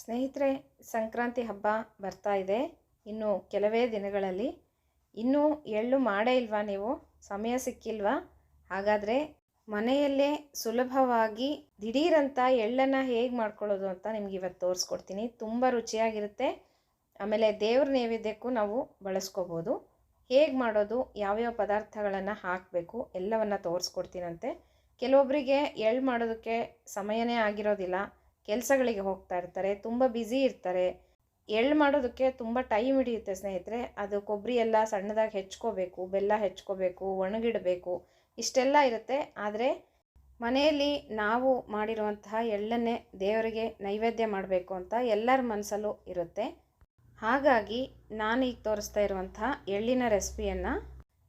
ಸ್ನೇಹಿತರೆ, ಸಂಕ್ರಾಂತಿ ಹಬ್ಬ ಬರ್ತಾ ಇದೆ. ಇನ್ನು ಕೆಲವೇ ದಿನಗಳಲ್ಲಿ ಇನ್ನೂ ಎಳ್ಳು ಮಾಡೇ ಇಲ್ವಾ ನೀವು? ಸಮಯ ಸಿಕ್ಕಿಲ್ವಾ? ಹಾಗಾದರೆ ಮನೆಯಲ್ಲೇ ಸುಲಭವಾಗಿ ದಿಢೀರಂತ ಎಳ್ಳನ್ನು ಹೇಗೆ ಮಾಡ್ಕೊಳ್ಳೋದು ಅಂತ ನಿಮ್ಗೆ ಇವತ್ತು ತೋರಿಸ್ಕೊಡ್ತೀನಿ. ತುಂಬ ರುಚಿಯಾಗಿರುತ್ತೆ. ಆಮೇಲೆ ದೇವ್ರ ನೈವೇದ್ಯಕ್ಕೂ ನಾವು ಬಳಸ್ಕೋಬೋದು. ಹೇಗೆ ಮಾಡೋದು, ಯಾವ್ಯಾವ ಪದಾರ್ಥಗಳನ್ನು ಹಾಕಬೇಕು, ಎಲ್ಲವನ್ನು ತೋರಿಸ್ಕೊಡ್ತೀನಂತೆ. ಕೆಲವೊಬ್ಬರಿಗೆ ಎಳ್ಳು ಮಾಡೋದಕ್ಕೆ ಸಮಯನೇ ಆಗಿರೋದಿಲ್ಲ. ಕೆಲಸಗಳಿಗೆ ಹೋಗ್ತಾ ಇರ್ತಾರೆ, ತುಂಬ ಬ್ಯುಸಿ ಇರ್ತಾರೆ. ಎಳ್ಳು ಮಾಡೋದಕ್ಕೆ ತುಂಬ ಟೈಮ್ ಹಿಡಿಯುತ್ತೆ ಸ್ನೇಹಿತರೆ. ಅದು ಕೊಬ್ಬರಿ ಎಲ್ಲ ಸಣ್ಣದಾಗಿ ಹೆಚ್ಕೋಬೇಕು, ಬೆಲ್ಲ ಹೆಚ್ಕೋಬೇಕು, ಒಣಗಿಡಬೇಕು, ಇಷ್ಟೆಲ್ಲ ಇರುತ್ತೆ. ಆದರೆ ಮನೆಯಲ್ಲಿ ನಾವು ಮಾಡಿರುವಂತಹ ಎಳ್ಳನ್ನೇ ದೇವರಿಗೆ ನೈವೇದ್ಯ ಮಾಡಬೇಕು ಅಂತ ಎಲ್ಲರ ಮನಸ್ಸಲ್ಲೂ ಇರುತ್ತೆ. ಹಾಗಾಗಿ ನಾನು ಈಗ ತೋರಿಸ್ತಾ ಇರುವಂತಹ ಎಳ್ಳಿನ ರೆಸಿಪಿಯನ್ನು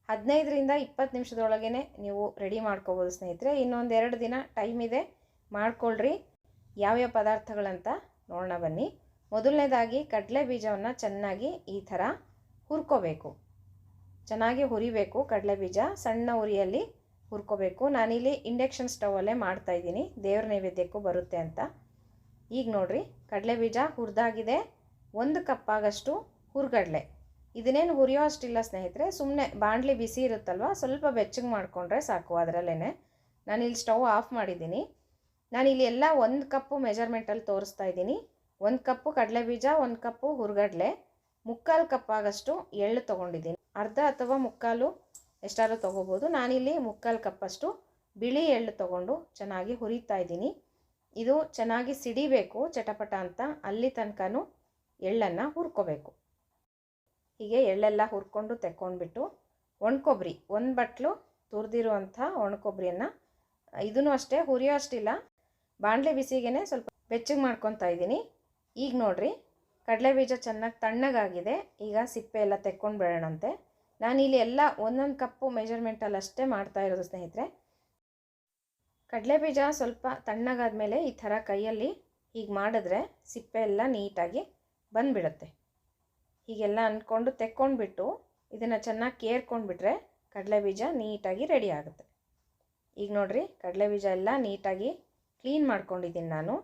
ಹದಿನೈದರಿಂದ ಇಪ್ಪತ್ತು ನಿಮಿಷದೊಳಗೇ ನೀವು ರೆಡಿ ಮಾಡ್ಕೋಬೋದು ಸ್ನೇಹಿತರೆ. ಇನ್ನೊಂದು ಎರಡು ದಿನ ಟೈಮ್ ಇದೆ, ಮಾಡ್ಕೊಳ್ರಿ. ಯಾವ್ಯಾವ ಪದಾರ್ಥಗಳಂತ ನೋಡೋಣ ಬನ್ನಿ. ಮೊದಲನೇದಾಗಿ ಕಡಲೆ ಬೀಜವನ್ನು ಚೆನ್ನಾಗಿ ಈ ಥರ ಹುರ್ಕೋಬೇಕು. ಚೆನ್ನಾಗಿ ಹುರಿಬೇಕು ಕಡಲೆ ಬೀಜ. ಸಣ್ಣ ಉರಿಯಲ್ಲಿ ಹುರ್ಕೋಬೇಕು. ನಾನಿಲ್ಲಿ ಇಂಡಕ್ಷನ್ ಸ್ಟವಲ್ಲೇ ಮಾಡ್ತಾಯಿದ್ದೀನಿ ದೇವ್ರ ನೈವೇದ್ಯಕ್ಕೂ ಬರುತ್ತೆ ಅಂತ. ಈಗ ನೋಡಿರಿ, ಕಡಲೆ ಬೀಜ ಹುರಿದಾಗಿದೆ. ಒಂದು ಕಪ್ಪಾಗಷ್ಟು ಹುರ್ಗಡಲೆ. ಇದನ್ನೇನು ಹುರಿಯೋ ಅಷ್ಟಿಲ್ಲ ಸ್ನೇಹಿತರೆ ಸುಮ್ಮನೆ ಬಾಣಲಿ ಬಿಸಿ ಇರುತ್ತಲ್ವ, ಸ್ವಲ್ಪ ಬೆಚ್ಚಗೆ ಮಾಡಿಕೊಂಡ್ರೆ ಸಾಕು ಅದರಲ್ಲೇ ನಾನಿಲ್ಲಿ ಸ್ಟವ್ ಆಫ್ ಮಾಡಿದ್ದೀನಿ. ನಾನಿಲ್ಲಿ ಎಲ್ಲ ಒಂದು ಕಪ್ಪು ಮೆಜರ್ಮೆಂಟಲ್ಲಿ ತೋರಿಸ್ತಾ ಇದ್ದೀನಿ. ಒಂದು ಕಪ್ಪು ಕಡಲೆ ಬೀಜ, ಒಂದು ಕಪ್ಪು ಹುರ್ಗಡ್ಲೆ. ಮುಕ್ಕಾಲು ಕಪ್ಪಾಗಷ್ಟು ಎಳ್ಳು ತೊಗೊಂಡಿದ್ದೀನಿ. ಅರ್ಧ ಅಥವಾ ಮುಕ್ಕಾಲು ಎಷ್ಟಾದ್ರೂ ತೊಗೋಬೋದು. ನಾನಿಲ್ಲಿ ಮುಕ್ಕಾಲು ಕಪ್ಪಷ್ಟು ಬಿಳಿ ಎಳ್ಳು ತೊಗೊಂಡು ಚೆನ್ನಾಗಿ ಹುರಿತಾ ಇದ್ದೀನಿ. ಇದು ಚೆನ್ನಾಗಿ ಸಿಡಿಬೇಕು, ಚಟಪಟ ಅಂತ. ಅಲ್ಲಿ ತನಕನೂ ಎಳ್ಳನ್ನು ಹುರ್ಕೋಬೇಕು. ಹೀಗೆ ಎಳ್ಳೆಲ್ಲ ಹುರ್ಕೊಂಡು ತೆಕ್ಕೊಂಡ್ಬಿಟ್ಟು ಒಣಕೊಬ್ಬರಿ ಒಂದು ಬಟ್ಲು ತುರಿದಿರುವಂಥ ಒಣಕೊಬ್ಬರಿಯನ್ನು ಇದನ್ನು ಅಷ್ಟೇ ಹುರಿಯೋ ಅಷ್ಟಿಲ್ಲ. ಬಾಣಲೆ ಬಿಸಿಗೆನೆ ಸ್ವಲ್ಪ ಬೆಚ್ಚಗೆ ಮಾಡ್ಕೊತಾ ಇದ್ದೀನಿ. ಈಗ ನೋಡಿರಿ, ಕಡಲೆ ಬೀಜ ಚೆನ್ನಾಗಿ ತಣ್ಣಗಾಗಿದೆ. ಈಗ ಸಿಪ್ಪೆ ಎಲ್ಲ ತೆಕ್ಕೊಂಡು ಬಿಡೋಣಂತೆ. ನಾನಿಲ್ಲಿ ಎಲ್ಲ ಒಂದೊಂದು ಕಪ್ಪು ಮೆಜರ್ಮೆಂಟಲ್ಲಿ ಅಷ್ಟೇ ಮಾಡ್ತಾ ಇರೋದು ಸ್ನೇಹಿತರೆ. ಕಡಲೆ ಬೀಜ ಸ್ವಲ್ಪ ತಣ್ಣಗಾದ ಮೇಲೆ ಈ ಥರ ಕೈಯಲ್ಲಿ ಹೀಗೆ ಮಾಡಿದ್ರೆ ಸಿಪ್ಪೆ ಎಲ್ಲ ನೀಟಾಗಿ ಬಂದುಬಿಡುತ್ತೆ. ಹೀಗೆಲ್ಲ ಅಂದ್ಕೊಂಡು ತೆಕ್ಕೊಂಡ್ಬಿಟ್ಟು ಇದನ್ನು ಚೆನ್ನಾಗಿ ಕೇರ್ಕೊಂಡ್ಬಿಟ್ರೆ ಕಡಲೆ ಬೀಜ ನೀಟಾಗಿ ರೆಡಿ ಆಗುತ್ತೆ. ಈಗ ನೋಡಿರಿ, ಕಡಲೆ ಬೀಜ ಎಲ್ಲ ನೀಟಾಗಿ ಕ್ಲೀನ್ ಮಾಡ್ಕೊಂಡಿದ್ದೀನಿ ನಾನು.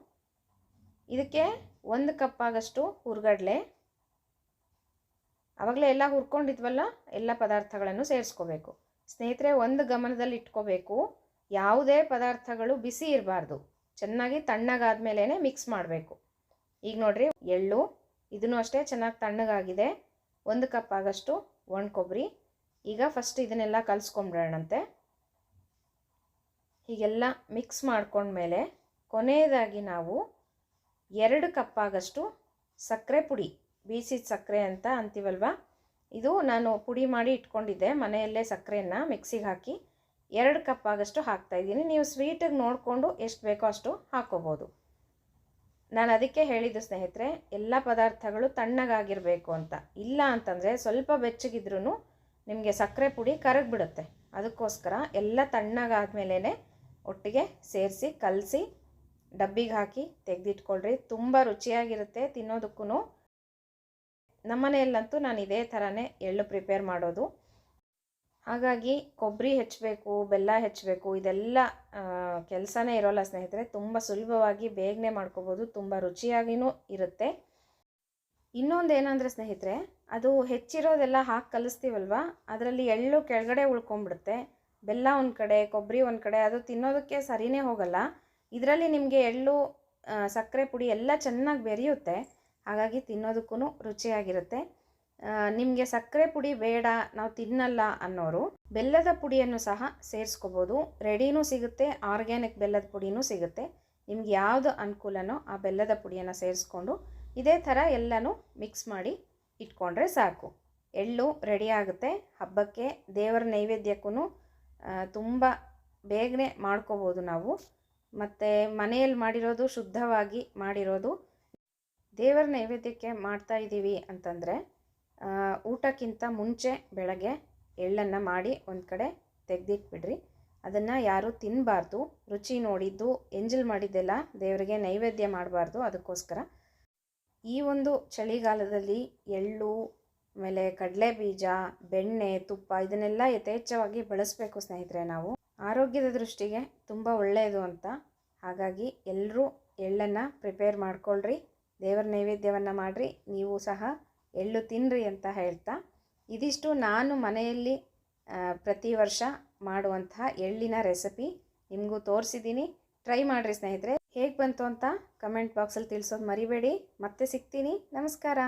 ಇದಕ್ಕೆ ಒಂದು ಕಪ್ಪಾಗಷ್ಟು ಹುರ್ಗಡ್ಲೆ. ಆವಾಗಲೇ ಎಲ್ಲ ಹುರ್ಕೊಂಡಿದ್ವಲ್ಲ, ಎಲ್ಲ ಪದಾರ್ಥಗಳನ್ನು ಸೇರಿಸ್ಕೋಬೇಕು. ಸ್ನೇಹಿತರೆ, ಒಂದು ಗಮನದಲ್ಲಿ ಇಟ್ಕೋಬೇಕು. ಯಾವುದೇ ಪದಾರ್ಥಗಳು ಬಿಸಿ ಇರಬಾರ್ದು. ಚೆನ್ನಾಗಿ ತಣ್ಣಗಾದ ಮೇಲೇ ಮಿಕ್ಸ್ ಮಾಡಬೇಕು. ಈಗ ನೋಡಿರಿ, ಎಳ್ಳು, ಇದನ್ನು ಅಷ್ಟೇ ಚೆನ್ನಾಗಿ ತಣ್ಣಗಾಗಿದೆ. ಒಂದು ಕಪ್ ಆಗಷ್ಟು ಒಣ ಕೊಬ್ಬರಿ ಈಗ ಫಸ್ಟ್ ಇದನ್ನೆಲ್ಲ ಕಲಿಸ್ಕೊಂಬಿಡೋಣಂತೆ. ಹೀಗೆಲ್ಲ ಮಿಕ್ಸ್ ಮಾಡ್ಕೊಂಡ್ಮೇಲೆ ಕೊನೆಯದಾಗಿ ನಾವು ಎರಡು ಕಪ್ಪಾಗಷ್ಟು ಸಕ್ಕರೆ ಪುಡಿ ಬೀಸಿದ ಸಕ್ಕರೆ ಅಂತ ಅಂತೀವಲ್ವ? ಇದು ನಾನು ಪುಡಿ ಮಾಡಿ ಇಟ್ಕೊಂಡಿದ್ದೆ, ಮನೆಯಲ್ಲೇ ಸಕ್ಕರೆಯನ್ನು ಮಿಕ್ಸಿಗೆ ಹಾಕಿ ಎರಡು ಕಪ್ ಆಗಷ್ಟು ಹಾಕ್ತಾಯಿದ್ದೀನಿ ನೀವು ಸ್ವೀಟಿಗೆ ನೋಡಿಕೊಂಡು ಎಷ್ಟು ಬೇಕೋ ಅಷ್ಟು ಹಾಕ್ಕೋಬೋದು ನಾನು ಅದಕ್ಕೆ ಹೇಳಿದ್ದು ಸ್ನೇಹಿತರೆ, ಎಲ್ಲ ಪದಾರ್ಥಗಳು ತಣ್ಣಗಾಗಿರಬೇಕು ಅಂತ. ಇಲ್ಲ ಅಂತಂದರೆ ಸ್ವಲ್ಪ ಬೆಚ್ಚಗಿದ್ರೂ ನಿಮಗೆ ಸಕ್ಕರೆ ಪುಡಿ ಕರಗಿಬಿಡುತ್ತೆ. ಅದಕ್ಕೋಸ್ಕರ ಎಲ್ಲ ತಣ್ಣಗಾದ್ಮೇಲೇ ಒಟ್ಟಿಗೆ ಸೇರಿಸಿ, ಕಲಸಿ, ಡಬ್ಬಿಗೆ ಹಾಕಿ ತೆಗೆದಿಟ್ಕೊಳ್ರಿ. ತುಂಬ ರುಚಿಯಾಗಿರುತ್ತೆ ತಿನ್ನೋದಕ್ಕೂ ನಮ್ಮನೆಯಲ್ಲಂತೂ ನಾನು ಇದೇ ಥರನೇ ಎಳ್ಳು ಪ್ರಿಪೇರ್ ಮಾಡೋದು. ಹಾಗಾಗಿ ಕೊಬ್ಬರಿ ಹೆಚ್ಚಬೇಕು, ಬೆಲ್ಲ ಹೆಚ್ಚಬೇಕು, ಇದೆಲ್ಲ ಕೆಲಸನೇ ಇರೋಲ್ಲ ಸ್ನೇಹಿತರೆ. ತುಂಬ ಸುಲಭವಾಗಿ ಬೇಗನೆ ಮಾಡ್ಕೋಬೋದು, ತುಂಬ ರುಚಿಯಾಗಿಯೂ ಇರುತ್ತೆ. ಇನ್ನೊಂದು ಏನಂದರೆ ಸ್ನೇಹಿತರೆ, ಅದು ಹೆಚ್ಚಿರೋದೆಲ್ಲ ಹಾಕಿ ಕಲಿಸ್ತೀವಲ್ವ? ಅದರಲ್ಲಿ ಎಳ್ಳು ಕೆಳಗಡೆ ಉಳ್ಕೊಂಬಿಡುತ್ತೆ. ಬೆಲ್ಲ ಒಂದು ಕಡೆ ಕೊಬ್ಬರಿ ಒಂದು ಕಡೆ, ಅದು ತಿನ್ನೋದಕ್ಕೆ ಸರಿಯೇ ಹೋಗಲ್ಲ. ಇದರಲ್ಲಿ ನಿಮಗೆ ಎಳ್ಳು ಸಕ್ಕರೆ ಪುಡಿ ಎಲ್ಲ ಚೆನ್ನಾಗಿ ಬೆರೆಯುತ್ತೆ. ಹಾಗಾಗಿ ತಿನ್ನೋದಕ್ಕೂ ರುಚಿಯಾಗಿರುತ್ತೆ. ನಿಮಗೆ ಸಕ್ಕರೆ ಪುಡಿ ಬೇಡ, ನಾವು ತಿನ್ನಲ್ಲ ಅನ್ನೋರು ಬೆಲ್ಲದ ಪುಡಿಯನ್ನು ಸಹ ಸೇರಿಸ್ಕೋಬೋದು. ರೆಡಿನೂ ಸಿಗುತ್ತೆ, ಆರ್ಗ್ಯಾನಿಕ್ ಬೆಲ್ಲದ ಪುಡಿನೂ ಸಿಗುತ್ತೆ. ನಿಮ್ಗೆ ಯಾವುದು ಅನುಕೂಲನೋ ಆ ಬೆಲ್ಲದ ಪುಡಿಯನ್ನು ಸೇರಿಸ್ಕೊಂಡು ಇದೇ ಥರ ಎಲ್ಲನೂ ಮಿಕ್ಸ್ ಮಾಡಿ ಇಟ್ಕೊಂಡ್ರೆ ಸಾಕು. ಎಳ್ಳು ರೆಡಿ ಆಗುತ್ತೆ. ಹಬ್ಬಕ್ಕೆ ದೇವರ ನೈವೇದ್ಯಕ್ಕೂ ತುಂಬ ಬೇಗನೆ ಮಾಡ್ಕೋಬೋದು ನಾವು. ಮತ್ತು ಮನೆಯಲ್ಲಿ ಮಾಡಿರೋದು ಶುದ್ಧವಾಗಿ ಮಾಡಿರೋದು. ದೇವರ ನೈವೇದ್ಯಕ್ಕೆ ಮಾಡ್ತಾ ಇದ್ದೀವಿ ಅಂತಂದರೆ ಊಟಕ್ಕಿಂತ ಮುಂಚೆ ಬೆಳಗ್ಗೆ ಎಳ್ಳನ್ನು ಮಾಡಿ ಒಂದು ಕಡೆ ತೆಗೆದಿಟ್ಬಿಡ್ರಿ. ಅದನ್ನು ಯಾರೂ ತಿನ್ನಬಾರ್ದು ರುಚಿ ನೋಡಿದ್ದು, ಎಂಜಲ್ ಮಾಡಿದ್ದೆಲ್ಲ ದೇವರಿಗೆ ನೈವೇದ್ಯ ಮಾಡಬಾರ್ದು ಅದಕ್ಕೋಸ್ಕರ. ಈ ಒಂದು ಚಳಿಗಾಲದಲ್ಲಿ ಎಳ್ಳು ಆಮೇಲೆ ಕಡಲೆ ಬೀಜ ಬೆಣ್ಣೆ, ತುಪ್ಪ ಇದನ್ನೆಲ್ಲ ಯಥೇಚ್ಛವಾಗಿ ಬಳಸಬೇಕು ಸ್ನೇಹಿತರೆ ನಾವು. ಆರೋಗ್ಯದ ದೃಷ್ಟಿಗೆ ತುಂಬ ಒಳ್ಳೆಯದು ಅಂತ. ಹಾಗಾಗಿ ಎಲ್ಲರೂ ಎಳ್ಳನ್ನು ಪ್ರಿಪೇರ್ ಮಾಡ್ಕೊಳ್ರಿ. ದೇವರ ನೈವೇದ್ಯವನ್ನು ಮಾಡಿರಿ. ನೀವು ಸಹ ಎಳ್ಳು ತಿನ್ನಿರಿ ಅಂತ ಹೇಳ್ತಾ. ಇದಿಷ್ಟು ನಾನು ಮನೆಯಲ್ಲಿ ಪ್ರತಿ ವರ್ಷ ಮಾಡುವಂತಹ ಎಳ್ಳಿನ ರೆಸಿಪಿ ನಿಮಗೂ ತೋರಿಸಿದ್ದೀನಿ. ಟ್ರೈ ಮಾಡಿರಿ ಸ್ನೇಹಿತರೆ. ಹೇಗೆ ಬಂತು ಅಂತ ಕಮೆಂಟ್ ಬಾಕ್ಸಲ್ಲಿ ತಿಳಿಸೋದು ಮರಿಬೇಡಿ. ಮತ್ತೆ ಸಿಗ್ತೀನಿ. ನಮಸ್ಕಾರ.